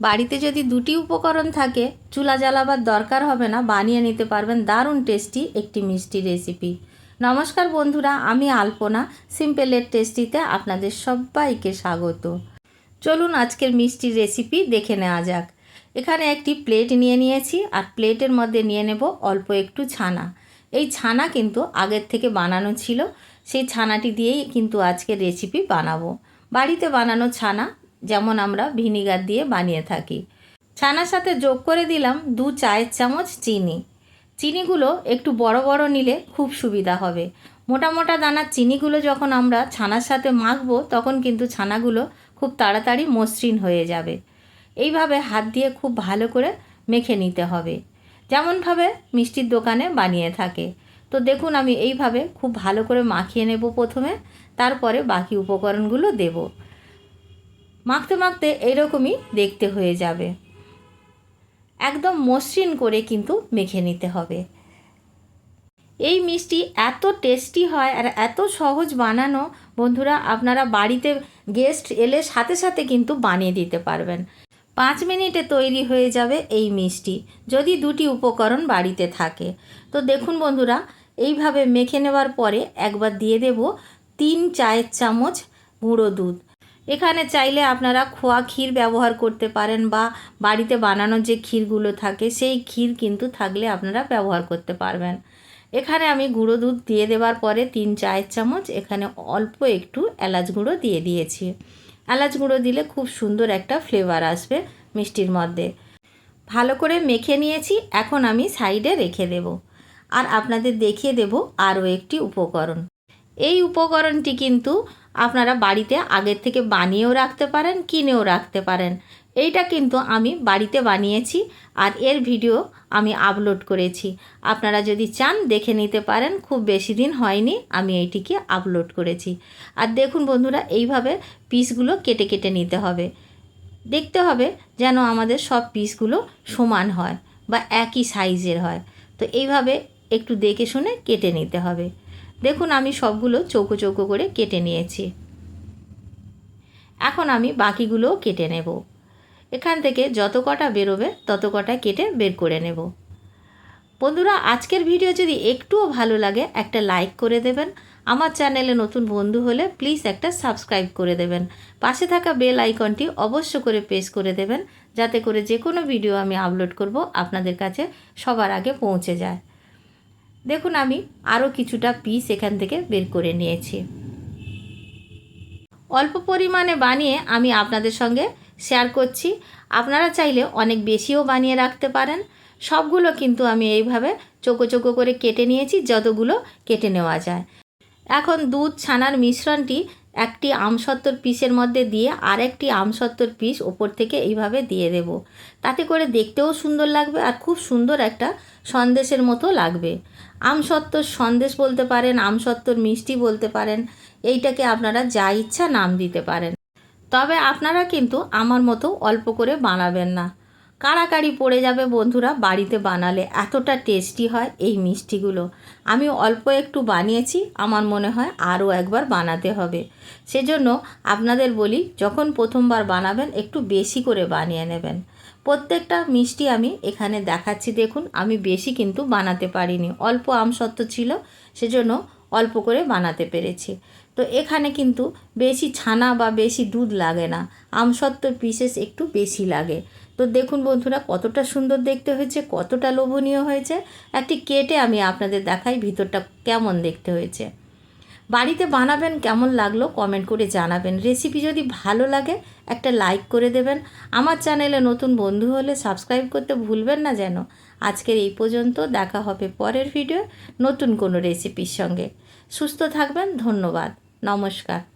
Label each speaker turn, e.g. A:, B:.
A: বাড়িতে যদি দুটি উপকরণ থাকে, চুলা জ্বালাবার দরকার হবে না, বানিয়ে নিতে পারবেন দারুণ টেস্টি একটি মিষ্টি রেসিপি। নমস্কার বন্ধুরা, আমি আলপনা সিম্পলের টেস্টিতে আপনাদের সবাইকে স্বাগত। চলুন আজকের মিষ্টির রেসিপি দেখে নেওয়া যাক। এখানে একটি প্লেট নিয়ে নিয়েছি, আর প্লেটের মধ্যে নিয়ে নেব অল্প একটু ছানা। এই ছানা কিন্তু আগের থেকে বানানো ছিল, সেই ছানাটি দিয়েই কিন্তু আজকের রেসিপি বানাবো। বাড়িতে বানানো ছানা যেমন আমরা ভিনিগার দিয়ে বানিয়ে থাকি। ছানার সাথে যোগ করে দিলাম দু চায়ের চামচ চিনি। চিনিগুলো একটু বড় বড় নিলে খুব সুবিধা হবে। মোটা মোটা দানার চিনিগুলো যখন আমরা ছানার সাথে মাখবো, তখন কিন্তু ছানাগুলো খুব তাড়াতাড়ি মসৃণ হয়ে যাবে। এইভাবে হাত দিয়ে খুব ভালো করে মেখে নিতে হবে। যেমনভাবে মিষ্টির দোকানে বানিয়ে থাকে। তো দেখুন, আমি এইভাবে খুব ভালো করে মাখিয়ে নেব প্রথমে, তারপরে বাকি উপকরণগুলো দেব। মাখতে মাখতে এইরকমই দেখতে হয়ে যাবে। একদম মসৃণ করে কিন্তু মেখে নিতে হবে। এই মিষ্টি এত টেস্টি হয় আর এত সহজ বানানো, বন্ধুরা আপনারা বাড়িতে গেস্ট এলে সাথে সাথে কিন্তু বানিয়ে দিতে পারবেন। পাঁচ মিনিটে তৈরি হয়ে যাবে এই মিষ্টি। যদি দুটি উপকরণ বাড়িতে থাকে। তো দেখুন বন্ধুরা, এইভাবে মেখে নেওয়ার পরে একবার দিয়ে দেব তিন চায়ের চামচ গুঁড়ো দুধ। এখানে চাইলে আপনারা খোয়া ক্ষীর ব্যবহার করতে পারেন বা বাড়িতে বানানো যে ক্ষীরগুলো থাকে, সেই ক্ষীর কিন্তু থাকলে আপনারা ব্যবহার করতে পারবেন। এখানে আমি গুঁড়ো দুধ দিয়ে দেওয়ার পরে তিন চায়ের চামচ, এখানে অল্প একটু এলাচ গুঁড়ো দিয়ে দিয়েছি। এলাচ গুঁড়ো দিলে খুব সুন্দর একটা ফ্লেভার আসবে মিষ্টির মধ্যে। ভালো করে মেখে নিয়েছি, এখন আমি সাইডে রেখে দেব। আর আপনাদের দেখিয়ে দেব আরও একটি উপকরণ। এই উপকরণটি কিন্তু আপনারা বাড়িতে আগের থেকে বানিয়েও রাখতে পারেন, কিনেও রাখতে পারেন। এইটা কিন্তু আমি বাড়িতে বানিয়েছি আর এর ভিডিও আমি আপলোড করেছি। আপনারা যদি চান দেখে নিতে পারেন, খুব বেশি দিন হয়নি আমি এইটিকে আপলোড করেছি। আর দেখুন বন্ধুরা, এইভাবে পিসগুলো কেটে কেটে নিতে হবে। দেখতে হবে যেন আমাদের সব পিসগুলো সমান হয় বা একই সাইজের হয়। তো এইভাবে একটু দেখে শুনে কেটে নিতে হবে। দেখুন আমি সবগুলো চৌকো চৌকো করে কেটে নিয়েছি। এখন আমি বাকিগুলোও কেটে নেব। এখান থেকে যত কটা বেরোবে, তত কটা কেটে বের করে নেব। বন্ধুরা, আজকের ভিডিও যদি একটুও ভালো লাগে, একটা লাইক করে দেবেন। আমার চ্যানেলে নতুন বন্ধু হলে প্লিজ একটা সাবস্ক্রাইব করে দেবেন। পাশে থাকা বেল আইকনটি অবশ্য করে প্রেস করে দেবেন, যাতে করে যে কোনো ভিডিও আমি আপলোড করব, আপনাদের কাছে সবার আগে পৌঁছে যায়। দেখুন, আমি আরও কিছুটা পিস এখান থেকে বের করে নিয়েছি। অল্প পরিমাণে বানিয়ে আমি আপনাদের সঙ্গে শেয়ার করছি। আপনারা চাইলে অনেক বেশিও বানিয়ে রাখতে পারেন। সবগুলো কিন্তু আমি এইভাবে চোকো চোকো করে কেটে নিয়েছি, যতগুলো কেটে নেওয়া যায়। এখন দুধ ছানার মিশ্রণটি একটি আমসত্তর পিসের মধ্যে দিয়ে আরেকটি আমসত্তর পিস ওপর থেকে এইভাবে দিয়ে দেব। তাতে করে দেখতেও সুন্দর লাগবে আর খুব সুন্দর একটা সন্দেশের মতো লাগবে। আমসত্তর সন্দেশ বলতে পারেন আমসত্তর মিষ্টি বলতে পারেন, এইটাকে আপনারা যা ইচ্ছা নাম দিতে পারেন। তবে আপনারা কিন্তু আমার মতো অল্প করে বানাবেন না। কাড়াকাড়ি পড়ে যাবে বন্ধুরা, বাড়িতে বানালে এতটা টেস্টি হয় এই মিষ্টিগুলো। আমি অল্প একটু বানিয়েছি, আমার মনে হয় আরও একবার বানাতে হবে। সেজন্য আপনাদের বলি, যখন প্রথমবার বানাবেন, একটু বেশি করে বানিয়ে নেবেন। প্রত্যেকটা মিষ্টি আমি এখানে দেখাচ্ছি, দেখুন, আমি বেশি কিন্তু বানাতে পারিনি। অল্প আমসত্ত্ব ছিল, সেজন্য অল্প করে বানাতে পেরেছি। তো এখানে কিন্তু বেশি ছানা বা বেশি দুধ লাগে না, আমসত্ত্বর পিসেস একটু বেশি লাগে। তো দেখুন বন্ধুরা, কতটা সুন্দর দেখতে হয়েছে, কতটা লোভনীয় হয়েছে। একটি কেটে আমি আপনাদের দেখাই ভিতরটা কেমন দেখতে হয়েছে। বাড়িতে বানাবেন কেমন লাগল কমেন্ট করে জানাবেন। রেসিপি যদি ভালো লাগে, একটা লাইক করে দেবেন। আমার চ্যানেলে নতুন বন্ধু হলে সাবস্ক্রাইব করতে ভুলবেন না যেন। আজকের এই পর্যন্ত, দেখা হবে পরের ভিডিও নতুন কোনো রেসিপির সঙ্গে। সুস্থ থাকবেন, ধন্যবাদ। নমস্কার।